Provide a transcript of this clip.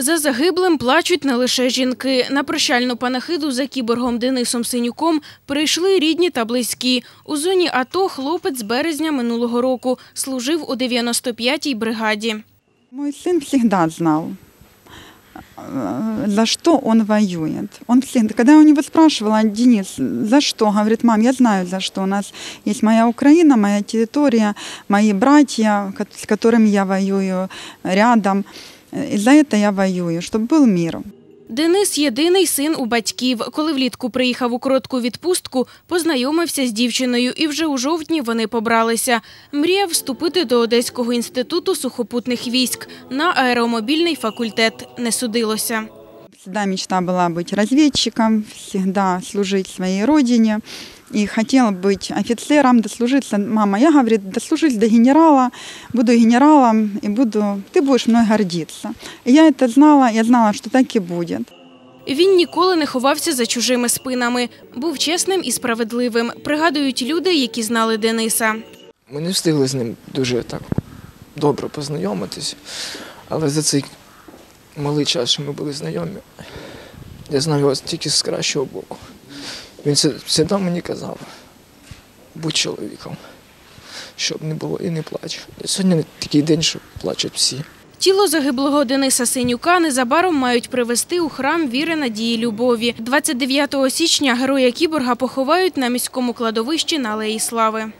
За загиблим плачуть не лише жінки. На прощальну панахиду за кіборгом Денисом Синюком прийшли рідні та близькі. У зоні АТО хлопець з березня минулого року служив у 95-й бригаді. Мой сын всегда знал, э, за что он воюет. Он всегда, когда я у него спрашивала, Денис, за что? Говорит, мам, я знаю, за что. У нас есть моя Украина, моя территория, мои братья, ко- с которыми я воюю рядом. И за это я воюю, чтобы был мир. Денис єдиний син у батьків. Коли влітку приїхав у коротку відпустку, познайомився з дівчиною, і вже у жовтні вони побралися. Мріяв вступити до Одеського інституту сухопутних військ на аеромобільний факультет. Не судилося. Всегда мечта была быть разведчиком, всегда служить своей родине. И хотела быть офицером, дослужиться. Мама, я, говорит, дослужусь до генерала, буду генералом и буду, ты будешь мной гордиться. И я это знала, я знала, что так и будет. Він ніколи не ховався за чужими спинами. Був чесним і справедливим. Пригадують люди, які знали Дениса. Ми не встигли з ним дуже так добре познайомитись, але за цей малий час, що ми були знайомі, я знав його тільки з кращого боку. Він завжди мені казав, будь чоловіком, щоб не було і не плач. І сьогодні такий день, що плачуть всі. Тіло загиблого Дениса Синюка незабаром мають привезти у храм віри надії любові. 29 січня героя кіборга поховають на міському кладовищі на Алеї Слави.